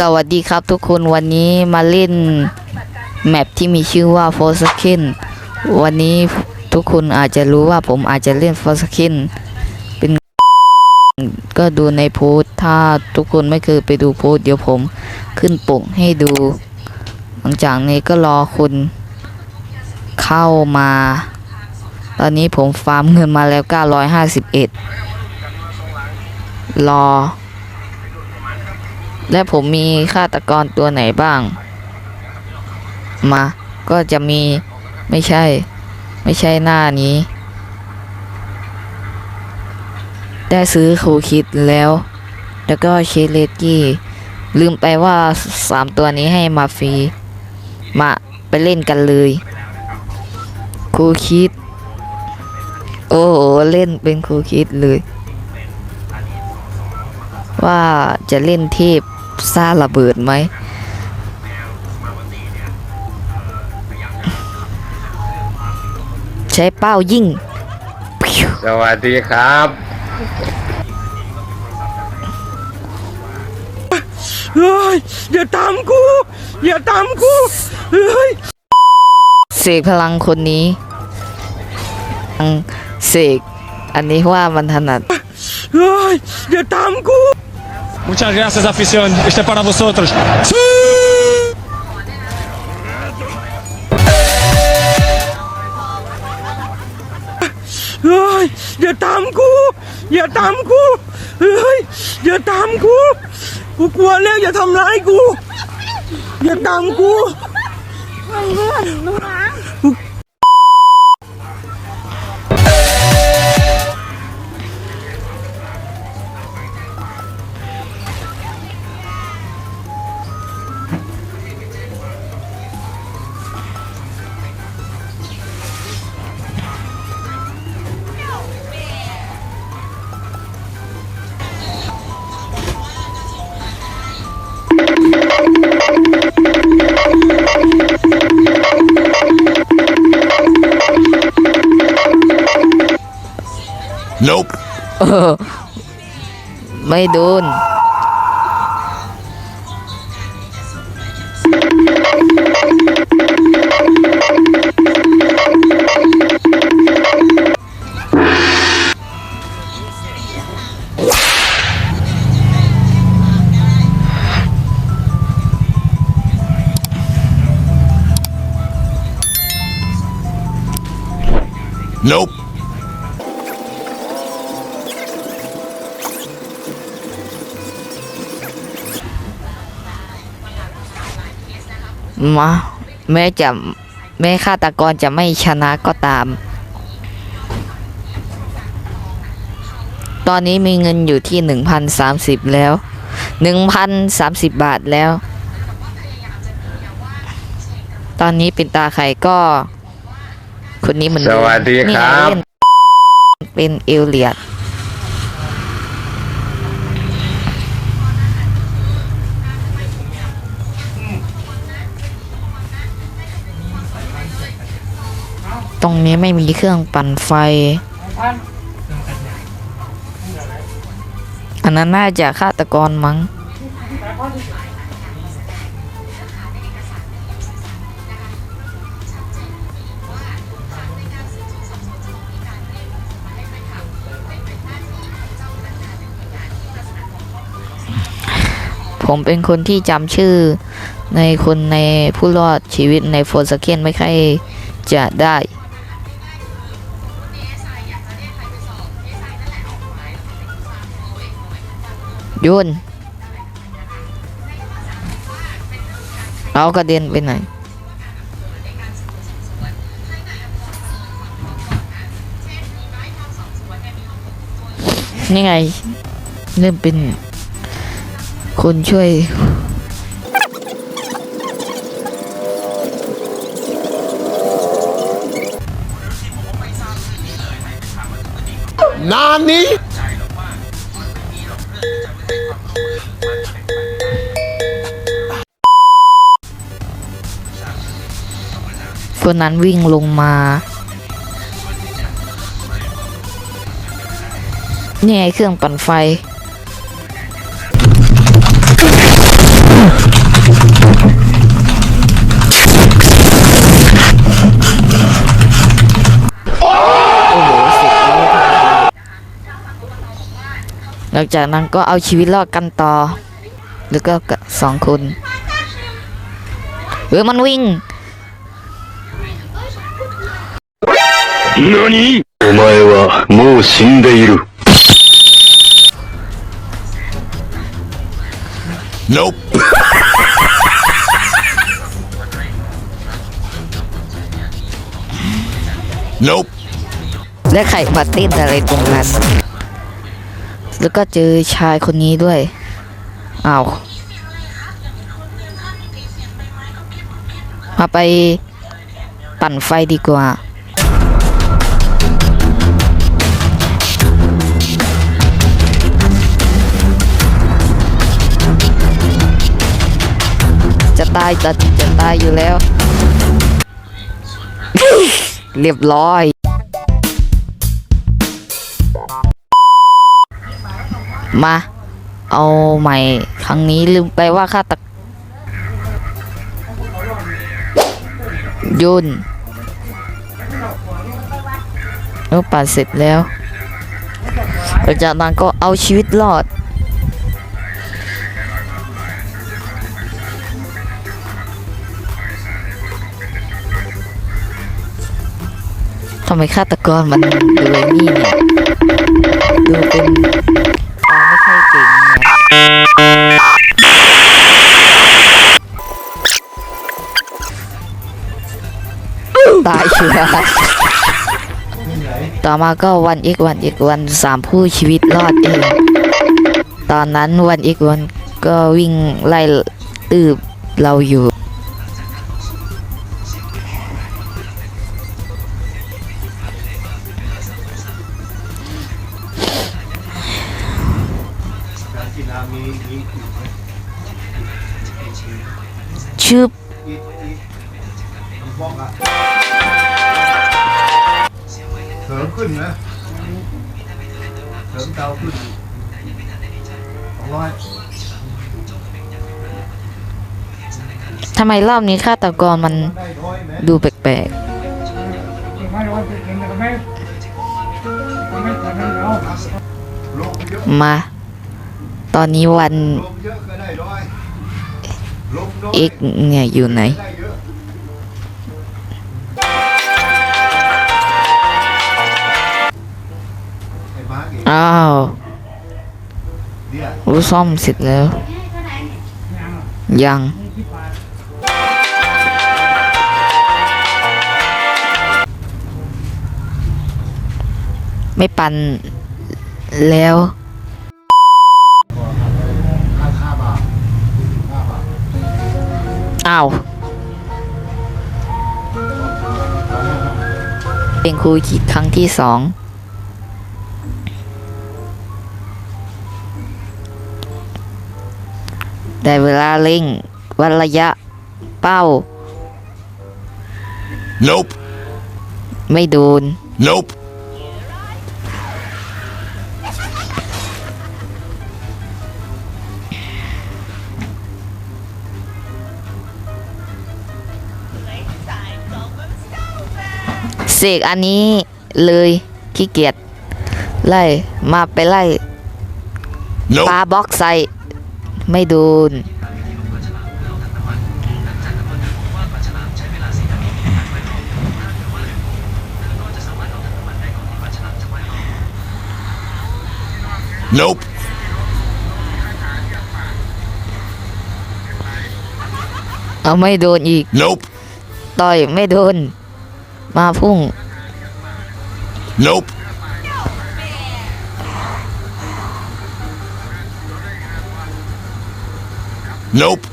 สวัสดีครับทุกคนวันนี้มาเล่นแมปที่มีชื่อว่า f o r s k i n วันนี้ทุกคนอาจจะรู้ว่าผมอาจจะเล่น f o r s k i n เป็นก็ดูในโพสถ้าทุกคนไม่เคยไปดูโพสเดี๋ยวผมขึ้นปกให้ดู หลังจากนี้ก็รอคุณเข้ามา ตอนนี้ผมฟาร์มเงินมาแล้ว 951 รอ และผมมีฆาตกรตัวไหนบ้าง มา ก็จะมีไม่ใช่ ไม่ใช่หน้านี้ ได้ซื้อคูคิดแล้ว แล้วก็เชเลกี้ ลืมไปว่าสามตัวนี้ให้มาฟรี มาไปเล่นกันเลยครูคิด โอ้โห เล่นเป็นครูคิดเลยว่าจะเล่นเทพ ซ่าระเบิดไหมใช้เป้ายิ่ง สวัสดีครับ เฮ้ยอย่าตามกู อย่าตามกู เฮ้ย เสกพลังคนนี้อังเสกอันนี้ว่ามันถนัด เฮ้ยอย่าตามกู Muchas gracias, afición. Este es para vosotros. เฮ้ยอย่าตามกูอย่าตามกูเฮ้ยอย่า Nope ไม่โดน Nope มาแม้จะแม้ฆาตกรจะไม่ชนะก็ตาม ตอนนี้มีเงินอยู่ที่หนึ่งพันสามสิบแล้วหนึ่งพันสามสิบบาทแล้ว ตอนนี้เป็นตาใครก็ คนนี้เหมือนเดิมสวัสดีครับนี่ไงเล่นเป็นเอลเลียด ตรงนี้ไม่มีเครื่องปั่นไฟ อันนั้นน่าจะฆาตกรมั้ง ผมเป็นคนที่จำชื่อในคนในผู้รอดชีวิตในโฟนสเคนไม่ค่อยจะได้ โยน เอากระเด็นไปไหนนี่ไง เริ่มเป็น คนช่วย Nani คนนั้ ตัวนั้นวิ่งลงมาเนี่ยเครื่องปั่นไฟ หลังจากนั้นก็เอาชีวิตรอดกันต่อ แล้วก็สองคน เฮ้ยมันวิ่ง 何お前はもう死んでいる。 Nope. nope. และไข่มาเต้นอะไรตรงนั้น แล้วก็เจอชายคนนี้ด้วย อ้าว มาไปปั่นไฟดีกว่า ายจะจะตายอยู่แล้ว เรียบร้อย มา เอาใหม่ครั้งนี้ลืมไปว่าฆาตักยุนเออปั่นเสร็จแล้วหลังจากนั้นก็เอาชีวิตรอด ทำไมฆาตกรมันดูไอ้นี่เนี่ย ดูเป็นตาไม่ค่อยเก่งเนี่ยตายเชียวต่อมาก็วันอีกวันอีกวันสามผู้ชีวิตรอดเอง ตอนนั้นวันอีกวันก็วิ่งไล่ตืบเราอยู่ ชืบเสริมขึ้นนะเสริมเตาขึ้นสองร้อยทำไมรอบนี้ฆาตกรมันได้ร้อยแม้ดูแปลกๆ มา ตอนนี้วัน ลมเอะก็ได้ร้อยลมน้อยเอกเนี่ยอยู่ไหนอ้าวรู้ซ่อมเสร็จแล้ว ยังไม่ปันแล้ว อ้าวเป็นครูขีดครั้งที่สองได้เวลาเร่งวัดระยะเป้า Nope. ไม่โดน Nope. กอันนี้เลยขี้เกียจไล่มาไปไล่ Nope. ปาบล็อกใส่ไม่โดน Nope. เอาไม่โดนอีก Nope. ต่อยไม่โดน มาพุ่ง Nope. Nope.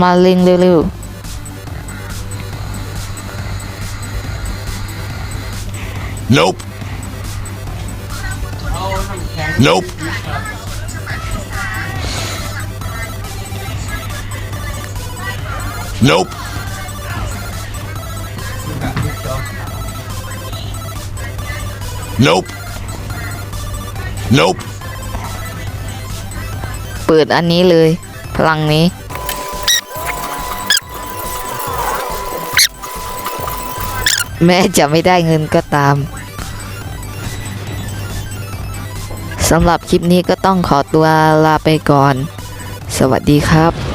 มาเล็งเร็ว Nope. Nope. Nope. Nope. Nope. ๆเปิดอันนี้เลย พลังนี้ แม้จะไม่ได้เงินก็ตามสำหรับคลิปนี้ก็ต้องขอตัวลาไปก่อน สวัสดีครับ